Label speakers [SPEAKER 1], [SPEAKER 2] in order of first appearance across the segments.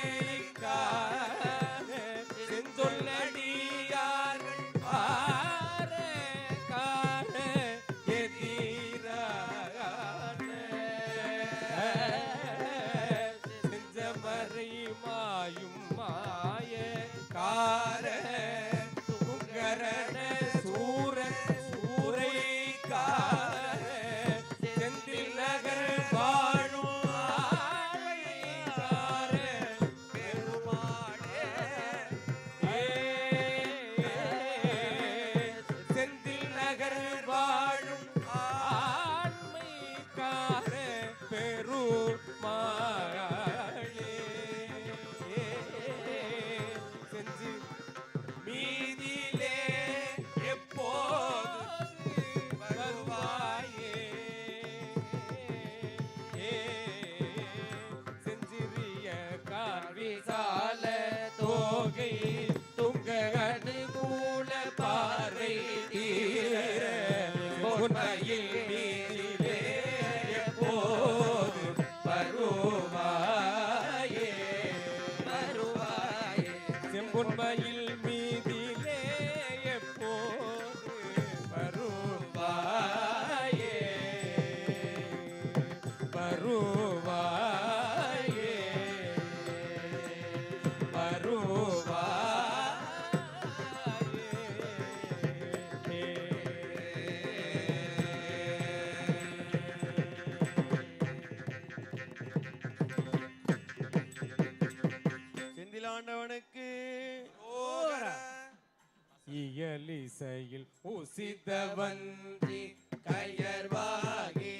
[SPEAKER 1] Hallelujah. கயலிசையில் உசிதவன்றி கயர்வாகி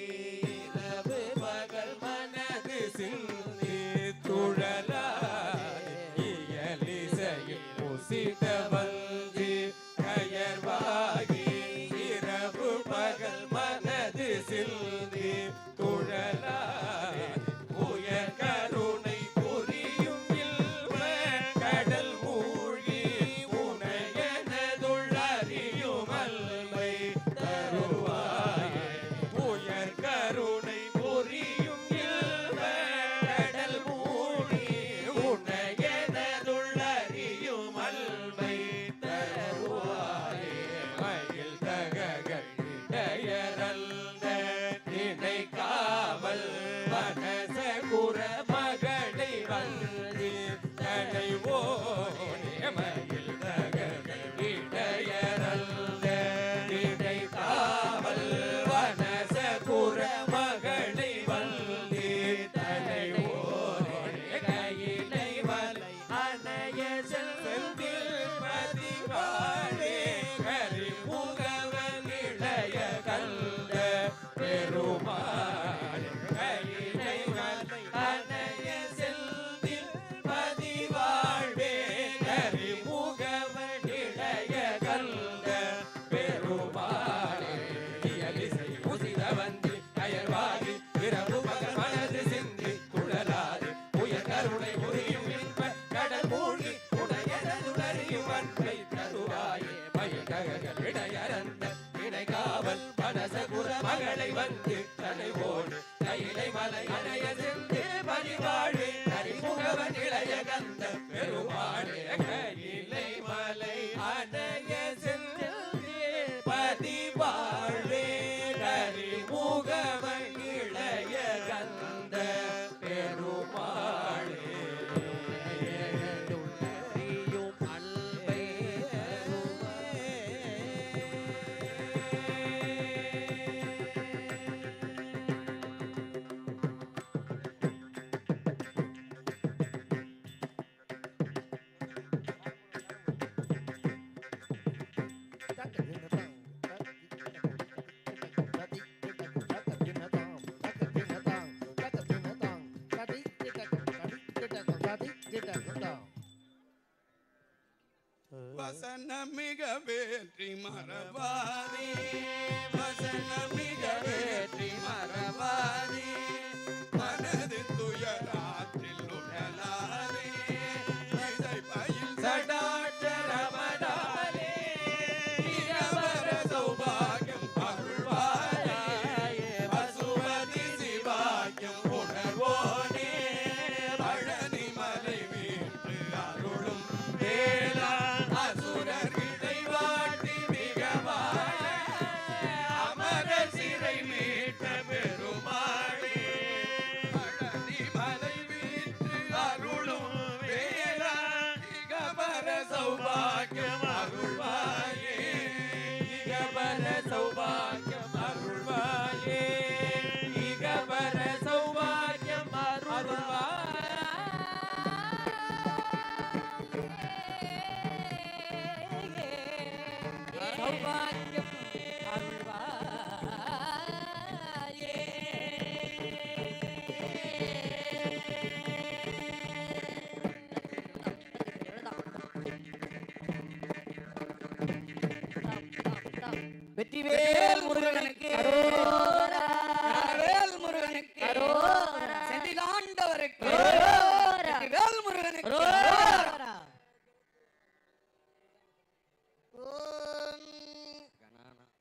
[SPEAKER 2] மனமிக வேற்றி
[SPEAKER 3] மரபாரே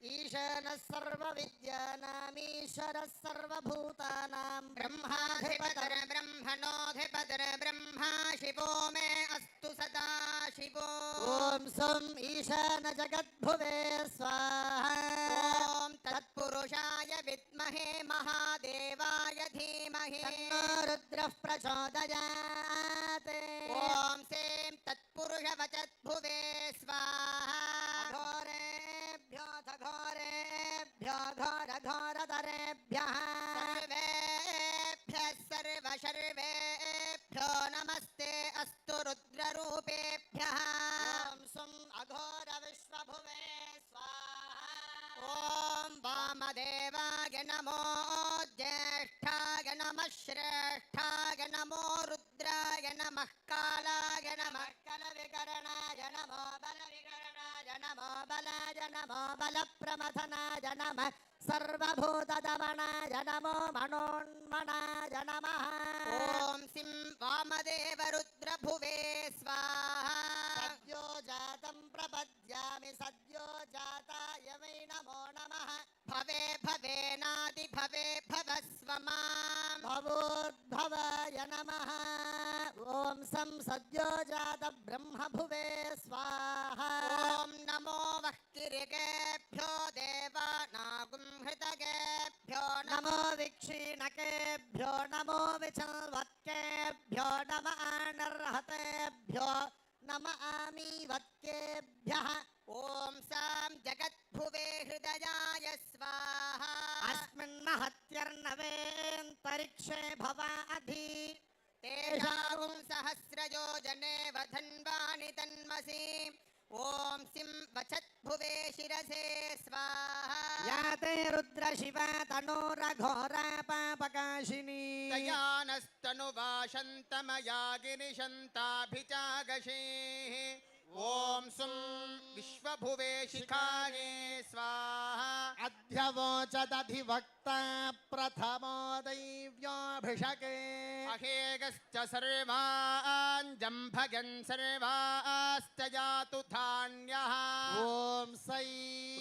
[SPEAKER 4] ईशानः सर्वविद्यानामीश्वरः सर्वभूतानां ब्रह्मा शिवो मे अस्तु सदा शिवो। ॐ सं ईशानजगद्भुवे स्वाहा। तत्पुरुषाय विद्महे महादेवाय धीमहि। रुद्र प्रचोदयात्। वचद्भुवे स्वाहा घोरेभ्यो घोरेभ्य सर्वेभ्यः वेभ्यः सर्वेभ्यो नमस्ते अस्तु रुद्ररूपेभ्यः। सुम् अघोरविश्वभुवे स्वाहा। ॐ वामदेव भवे भवेनादि भवे भवस्व माँ भवोद्भवाय नमः। ॐ सं सद्यो जात ब्रह्मभुवे स्वाहा। ॐ नमो वक्तिरिकेभ्यो देवानागुं हृतगेभ्यो नमो। विक्षीणकेभ्यो नमो विचल्वत्केभ्यो नम आनर्हतेभ्यो नम आमीवत्केभ्यः। ॐ सां जगद्भुवे हृदयाय स्वाहा। अस्मिन् महत्यर्णवेऽन्तरिक्षे भवा अधि। तेषां सहस्रयो जने वधन्वानि तन्मसि ॐ सिं वचद्भुवे शिरसे स्वाहा। याते रुद्रशिवा तनोरघोरा पापकाशिनी
[SPEAKER 2] दयानस्तनुवाशन्तमया गिरिशन्ताभिचागशेः ॐ सुं विश्वभुवे शिखाये स्वाहा।
[SPEAKER 5] अध्यवोचदधिवक्ता प्रथमो दैव्योऽभिषके
[SPEAKER 2] अहेगश्च सर्वान् जम्भगन् सर्वाश्च जातु धान्यः।
[SPEAKER 5] ॐ सै।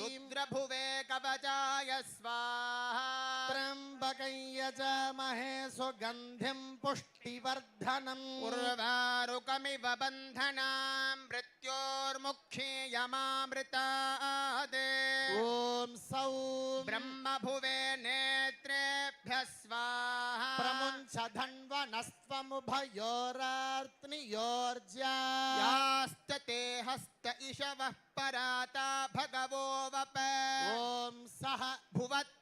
[SPEAKER 2] रुद्रभुवे कवचाय स्वाहा।
[SPEAKER 5] त्र्यम्बकै यजामहे सुगन्धिं पुष्टिवर्धनम्।
[SPEAKER 2] उर्वारुकमिव बन्धनां मृत्योर्मुखे यमामृतात्
[SPEAKER 5] ॐ सौ
[SPEAKER 2] ब्रह्मभुवे नेत्रेभ्यः स्वाहा।
[SPEAKER 5] प्रमुञ्च धन्वनस्त्वमुभयोरार्त्नियोर्ज्या
[SPEAKER 2] याश्च ते हस्त इषवः पराता भगवो वप।
[SPEAKER 5] ॐ सः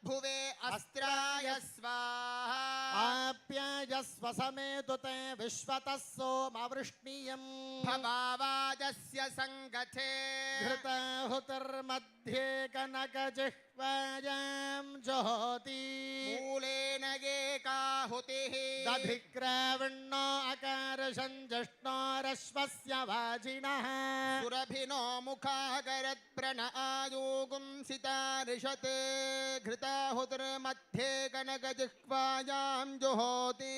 [SPEAKER 2] भुवद्भुवे अस्त्राय स्वाहा।
[SPEAKER 5] आप्यायस्व समेतु ते विश्वतः सोमवृष्णीयम्
[SPEAKER 2] भवावाजस्य सङ्गथे।
[SPEAKER 5] घृताहुतिर्मध्ये कनकजिह्वायां ज्योति।
[SPEAKER 2] मूलेन एकाहुतिः।
[SPEAKER 5] दधिग्राविण्णो अकारशञ्जिष्णोरश्वस्य वाजिनः।
[SPEAKER 2] सुरभिनो मुखागरत्प्रण आयोगुंसिता ऋषते घृताहुतिर्मध्ये कनकजिह्वायां जुहोति।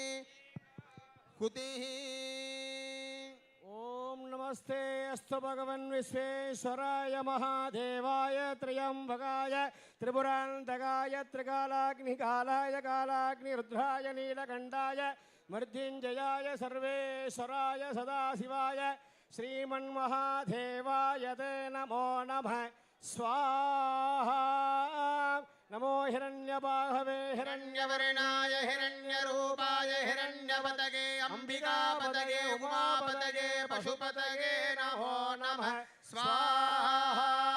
[SPEAKER 2] हुतिः
[SPEAKER 6] ॐ नमस्ते, अस्तु भगवन् विश्वेश्वराय, महादेवाय, त्र्यम्बकाय त्रिपुरान्तकाय त्रिकालाग्निकालाय, कालाग्निरुद्राय, नीलकण्ठाय मृत्युञ्जयाय सर्वेश्वराय, सदाशिवाय, श्रीमन्महादेवाय ते नमो नमः। स्वाहा। नमो हिरण्यबाहवे हिरण्य
[SPEAKER 2] हिरण्यवर्णाय हिरण्यरूपाय हिरण्यपतगे अम्बिकापतगे उमापतगे पशुपतगे नमो नमः। स्वाहा।